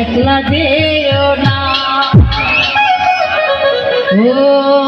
একলা যেও না। ও